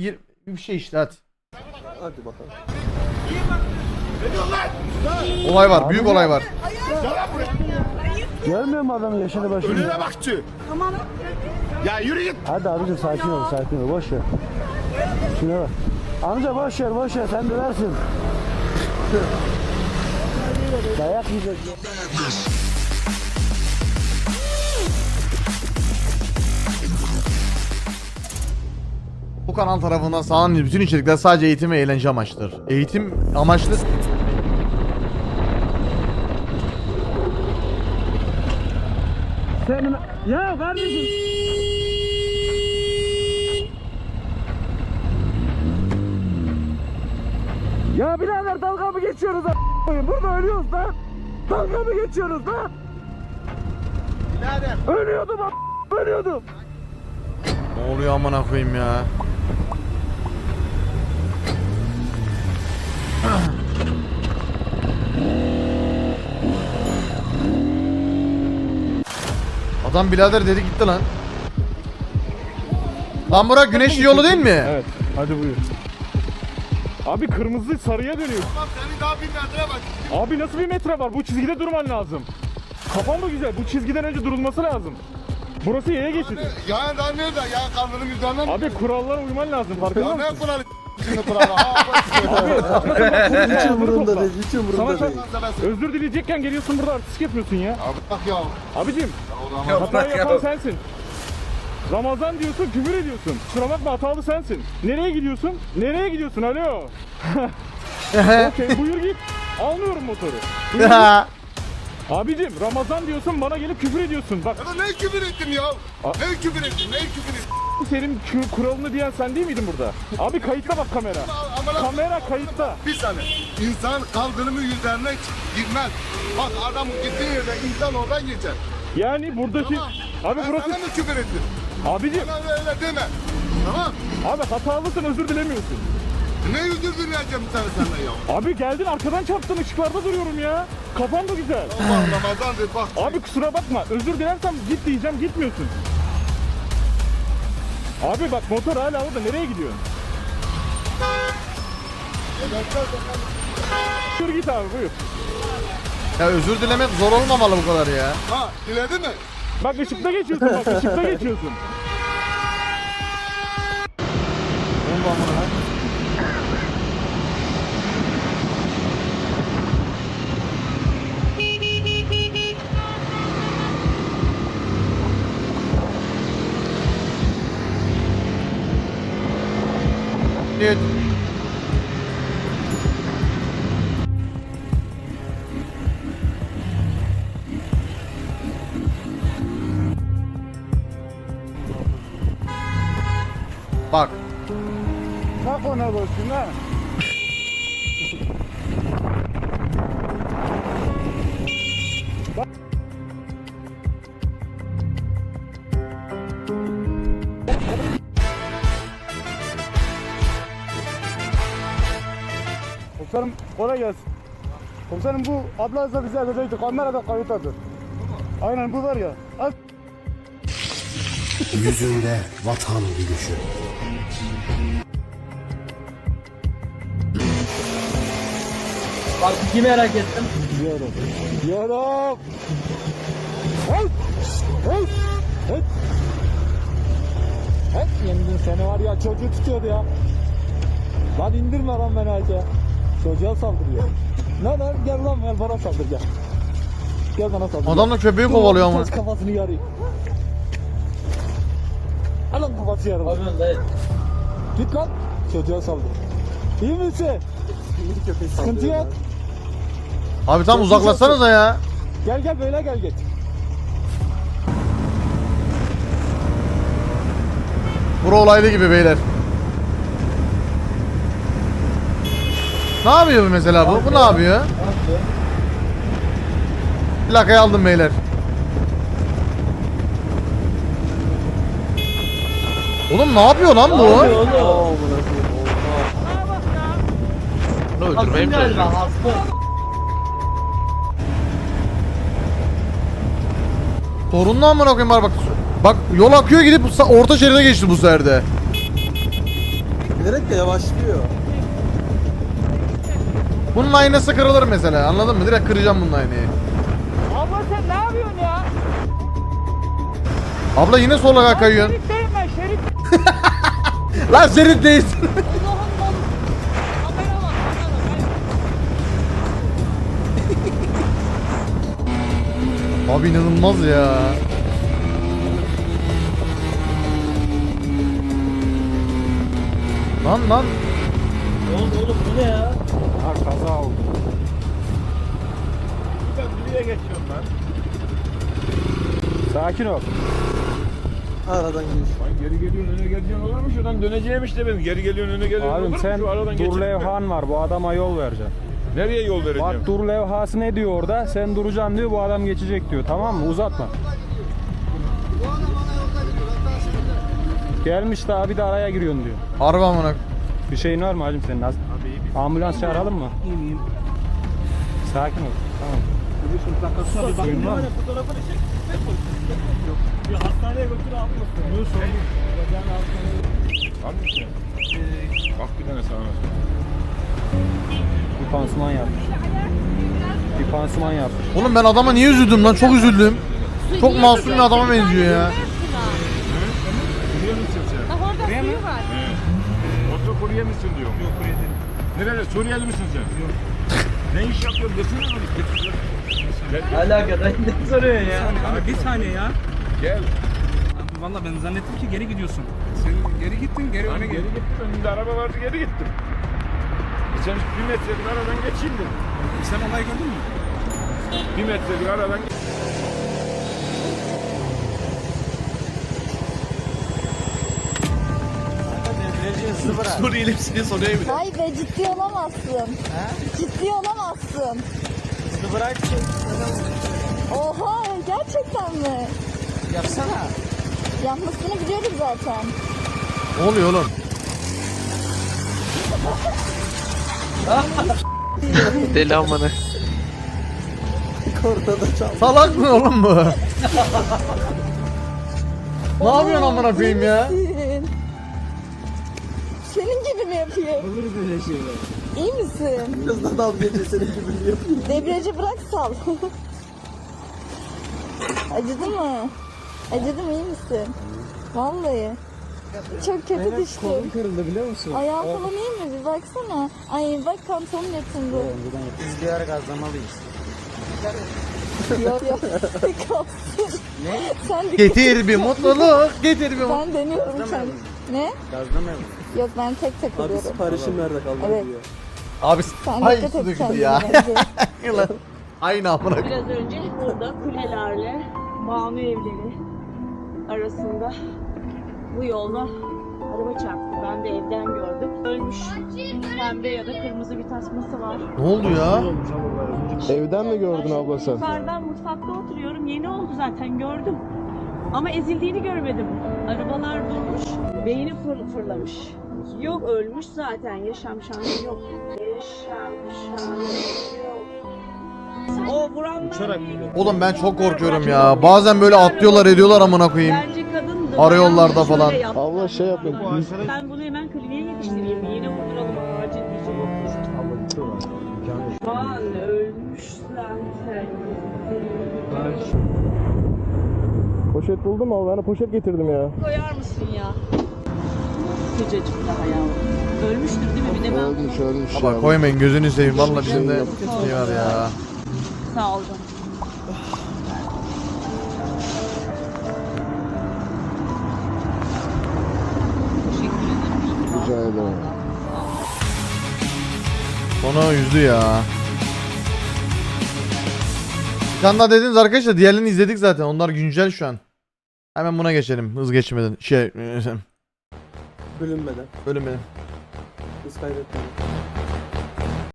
Yir- bir şey işte hadi. Hadi bakalım. Olay var. Büyük olay var. Görmüyor mu adamın yaşını başını? Önüne bakçı. Tamam. Ya yürü git. Hadi abicim sakin ol sakin ol boş ver. Şuna bak. Amca boş ver boş ver sen döversin. Dayak yiyecek. Bu kanal tarafından sağlanan bütün içerikler sadece eğitim ve eğlence amaçlıdır. Eğitim amaçlı... Sen ya kardeşim. Ya birader dalga mı geçiyoruz a- koyun? Burada ölüyoruz lan. Dalga mı geçiyoruz lan? Birader. Ölüyordum a- ölüyordum. Ne oluyor amına koyayım ya? Adam birader dedi gitti lan. Lan Burak güneşli yolu değil mi? Evet. Hadi buyur. Abi kırmızı sarıya dönüyor. Tamam senin daha bir metre bak. Abi nasıl bir metre var? Bu çizgide durman lazım. Kafan mı güzel? Bu çizgiden önce durulması lazım. Burası yaya geçidi. Ya daha nerede? Ya kaldırım üzerinden. Abi kurallara uyman lazım. Ya Farkında ne mısın? kuralı? Şimdi kuralı. Ha Hiç umurunda değil, hiç Sana çok değil. bak. özür dileyecekken geliyorsun burada artistik yapıyorsun ya. Abi bak ya. Abicim zaman hata yapan sensin. Ramazan diyorsun küfür ediyorsun. Kusura bakma hatalı sensin. Nereye gidiyorsun? Nereye gidiyorsun alo? Okey buyur git. Almıyorum motoru. Buyur git. Abicim Ramazan diyorsun bana gelip küfür ediyorsun. Bak Ya ne küfür ettim ya? Ne küfür ettim? Ne küfür ettim? senin kü- kuralını diyen sen değil miydin burada? Abi kayıtta bak kamera. Kamera kayıtta. Bir saniye. İnsan kaldırımı üzerine girmez. Bak adam gittiği yerde insan oradan geçer. Yani buradaki... Abi Ben burası... sana mı küfür ettim? Abicim Bana öyle deme. Tamam. abi hatalısın özür dilemiyorsun. Ne yüzür dileyeceğim sana senden ya? Abi geldin arkadan çarptın ışıklarda duruyorum ya. Kafan da güzel. Allah Ramazan'dır bak. Abi kusura bakma özür dilersem git diyeceğim gitmiyorsun. Abi bak motor hala orada nereye gidiyorsun? Yürü git abi buyur. Ya özür dilemek zor olmamalı bu kadar ya. Ha diledi mi? Bak ışıkta geçiyorsun bak ışıkta geçiyorsun. Evet. Bak. Bak ona bakın ha. Komiserim kolay gelsin. Komiserim bu abla da bize edecekti. Kamerada kayıttadır. Aynen bu var ya. Al. Yüzünde vatan gülüşü. Bak iki merak ettim. Diyorum. Diyorum. Hey! Hey! Hey! Hey! Yendin seni var ya çocuğu tutuyordu ya. Lan indirme lan beni aşağı. Çocuğa saldırıyor. Ne lan gel lan gel bana saldır gel. Gel bana saldır. Adam da köpeği kovalıyor ama. Taş kafasını yarayım. Alın kafası yarım. Abi dayı. Git lan. Çocuğa saldır. İyi misin? Sıkıntı yok. Abi tam uzaklaşsanıza ya. Gel gel böyle gel git. Bura olaylı gibi beyler. Ne yapıyor bu mesela bu? Bu ne yapıyor? Plakayı aldım beyler. Oğlum ne yapıyor lan bu? Bunu öldürmeye mi çalışıyorsun? hastım. Sorunlu amına koyayım var bak. Bak yol akıyor gidip orta şeride geçti bu sefer de. Bilerek de yavaşlıyor. Bunun aynası kırılır mesela anladın mı? Direkt kıracağım bunun aynayı. Abla sen ne yapıyorsun ya? Abla yine sola kayıyorsun. Şeritteyim ben şerit. Lan senin değilsin. Abi inanılmaz ya. Lan lan. Ne oldu oğlum bu ne ya? Kaza oldu. Ben nereye geçiyorum ben? Sakin ol. Aradan giriş. Geri geliyorsun öne geleceğin olur mu? Şuradan döneceğim işte ben. Geri geliyorsun öne geleceğin olur Abim mu? sen Şu aradan dur levhan var bu adama yol vereceksin. Nereye yol vereceğim? Bak dur levhası ne diyor orada? Sen duracaksın diyor bu adam geçecek diyor. Tamam mı? Uzatma. Gelmiş daha bir de araya giriyorsun diyor. Harbi amına. Bir şeyin var mı hacım senin? Az- Ambulans çağıralım mı? İyiyim. Sakin ol. Tamam. Abi işte. Bak bir tane sana. Bir pansuman yapmış. Bir pansuman yapmış. Oğlum ben adama niye üzüldüm lan? Çok üzüldüm. Çok masum bir adama benziyor ya. Kurye misin sen? Orada suyu var. Otur kurye misin diyorum. Yok kurye değilim. Nerede? Suriyeli misin sen? Yok. Ne iş yapıyorsun? Getirir mi? Getir. Gel. Alakadar ne soruyor ya? Abi bir saniye ya. Gel. Valla ben zannettim ki geri gidiyorsun. Sen geri gittin, geri Ben öne geri gittin. gittim. Önümde araba vardı geri gittim. Sen bir metrelik aradan geçeyim dedim. Sen olay gördün mü? Bir metrelik aradan Suriyeli misiniz soruya bile. Vay be ciddi olamazsın. Ciddi olamazsın. Bırak. Oha gerçekten mi? Yapsana. Yapmasını biliyorum zaten. Ne oluyor oğlum? Deli amına. Kornada çal. Salak mı oğlum bu? ne yapıyorsun amına koyayım ya? Yapıyor? Olur böyle şeyler. İyi misin? Kızla dalga geçiyor senin gibi yapıyor. Debriyajı bırak sal. Acıdı mı? Acıdı mı iyi misin? Vallahi. Çok kötü düştüm. Kolum kırıldı biliyor musun? Ayağın falan iyi mi? Bir baksana. Ay bak pantolon yırtıldı. Biz bir ara gazlamalıyız. yok yok. Kalsın. Ne? Sen Getir bir mutluluk, getir bir mutluluk. Ben deniyorum sen. Ne? Gazlamayalım. Yok ben tek Abi takılıyorum. siparişim nerede kaldı Evet. diyor. Abi Sen ay dikkat su et döküldü kendine ya. bence. Lan, Aynı amına koyayım. Biraz önce burada kulelerle Banu evleri arasında bu yolda araba çarptı. Ben de evden gördüm. Ölmüş. Pembe ya da kırmızı bir tasması var. Ne oldu ya? Evden mi gördün abla sen? Yukarıdan mutfakta oturuyorum. Yeni oldu zaten gördüm. Ama ezildiğini görmedim. Arabalar durmuş. Beyni fır, fırlamış. Yok ölmüş zaten. Yaşam şansı yok. Yaşam şansı yok. O vuranlar Oğlum ben çok korkuyorum ya. Bazen böyle atlıyorlar ediyorlar amına koyayım. Bence kadındı. Şöyle falan. Abla şey yapın. Ben bunu hemen kliniğe yetiştireyim. Yine vurduralım acil diyeceğim. Lan ölmüş zaten. Poşet buldum ama ben poşet getirdim ya. Koyar mısın ya? Sıcacık daha yavrum. Ölmüştür değil mi? Bir de ben Ölmüş ölmüş Baba koymayın gözünü seveyim. Valla bizim de şey var ya. sağ ol canım. Teşekkür ederim. Rica ederim. Sonu yüzdü ya. Daha dediniz arkadaşlar diğerlerini izledik zaten. Onlar güncel şu an. Hemen buna geçelim hız geçmeden. Şey Bölünmeden. bölüm benim. Biz kaybetmedik.